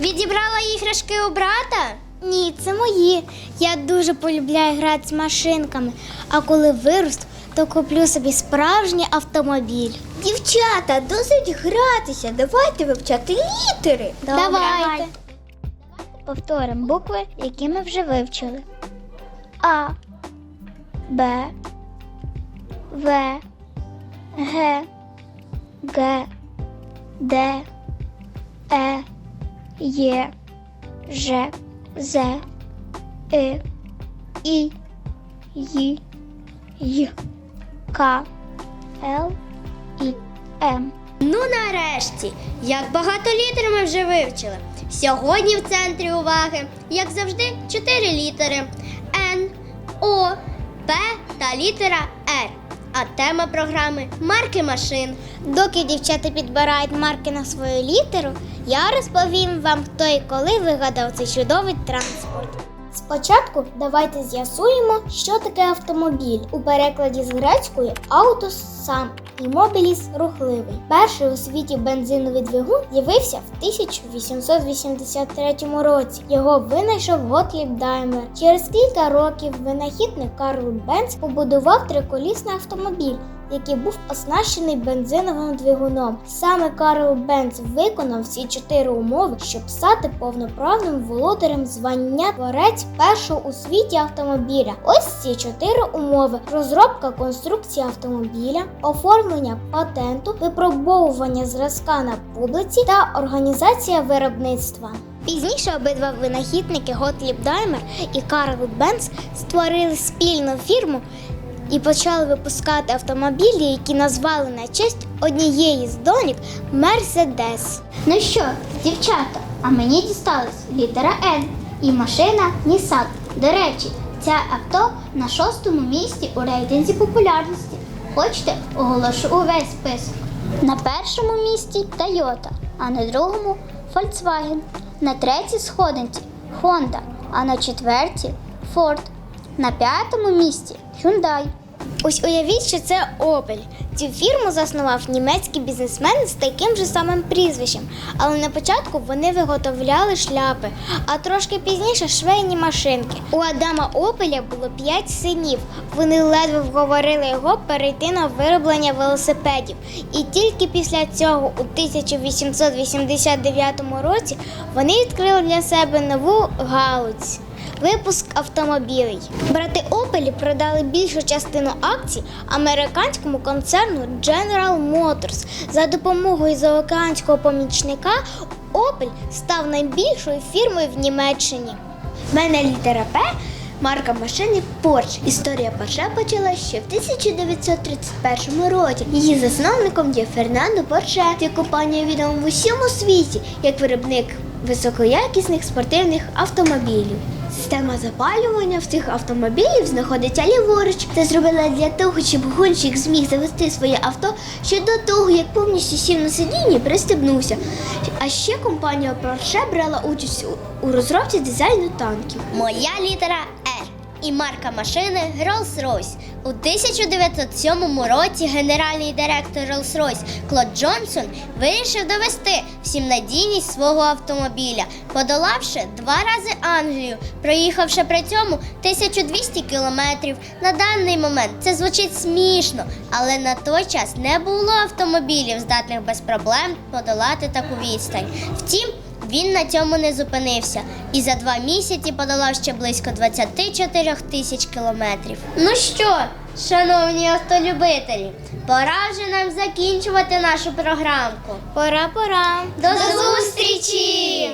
Відібрала іграшки у брата? Ні, це мої. Я дуже полюбляю грати з машинками. А коли виросту, то куплю собі справжній автомобіль. Дівчата, досить гратися. Давайте вивчати літери. Давайте. Повторимо букви, які ми вже вивчили. А, Б, В, Г, Г, Д, Е, Є, Ж, З, И, І, Й, Й, К, Л, І, М. Ну нарешті, як багато літер ми вже вивчили. Сьогодні в центрі уваги, як завжди, чотири літери: Н, О, П та літера Р. А тема програми марки машин. Доки дівчата підбирають марки на свою літеру, я розповім вам, хто і коли вигадав цей чудовий транспорт. Спочатку давайте з'ясуємо, що таке автомобіль. У перекладі з грецької аутос сам і мобіліс рухливий. Перший у світі бензиновий двигун з'явився в 1883 році. Його винайшов Готліб Даймлер. Через кілька років винахідник Карл Бенц побудував триколісний автомобіль який був оснащений бензиновим двигуном. Саме Карл Бенц виконав всі чотири умови, щоб стати повноправним володарем звання творець першого у світі автомобіля. Ось ці чотири умови: розробка конструкції автомобіля, оформлення патенту, випробовування зразка на публиці та організація виробництва. Пізніше обидва винахідники Готліб Даймер і Карл Бенц створили спільну фірму, і почали випускати автомобілі, які назвали на честь однієї з доньок Мерседес. Ну що, дівчата, а мені дісталась літера Н і машина Nissan. До речі, це авто на шостому місці у рейтинзі популярності. Хочете, оголошу увесь список. На першому місці Toyota, а на другому Volkswagen. На третій сходинці Honda, а на четвертій Ford. На п'ятому місці Hyundai. Ось уявіть, що це Opel. Цю фірму заснував німецький бізнесмен з таким же самим прізвищем. Але на початку вони виготовляли шляпи, а трошки пізніше швейні машинки. У Адама Опеля було п'ять синів. Вони ледве вговорили його перейти на вироблення велосипедів. І тільки після цього, у 1889 році, вони відкрили для себе нову галузь. Випуск автомобілей. Брати Opel продали більшу частину акцій американському концерну General Motors. За допомогою заокеанського помічника Opel став найбільшою фірмою в Німеччині. Мене літера П, марка машини Porsche. Історія Porsche почалася ще в 1931 році. Її засновником є Фернандо Порше. Ця компанія відома в усьому світі як виробник високоякісних спортивних автомобілів. Система запалювання в цих автомобілів знаходиться ліворуч. Це зробила для того, щоб гонщик зміг завести своє авто ще до того, як повністю сів на сидінні і пристебнувся. А ще компанія Porsche брала участь у, розробці дизайну танків. Моя літера R. І марка машини Rolls-Royce. У 1907 році генеральний директор Rolls-Royce Клод Джонсон вирішив довести всім надійність свого автомобіля, подолавши два рази Англію, проїхавши при цьому 1200 кілометрів. На даний момент це звучить смішно, але на той час не було автомобілів, здатних без проблем подолати таку відстань. Втім, він на цьому не зупинився і за два місяці подолав ще близько 24 тисяч кілометрів. Ну що, шановні автолюбителі, пора вже нам закінчувати нашу програмку. Пора, пора. До зустрічі!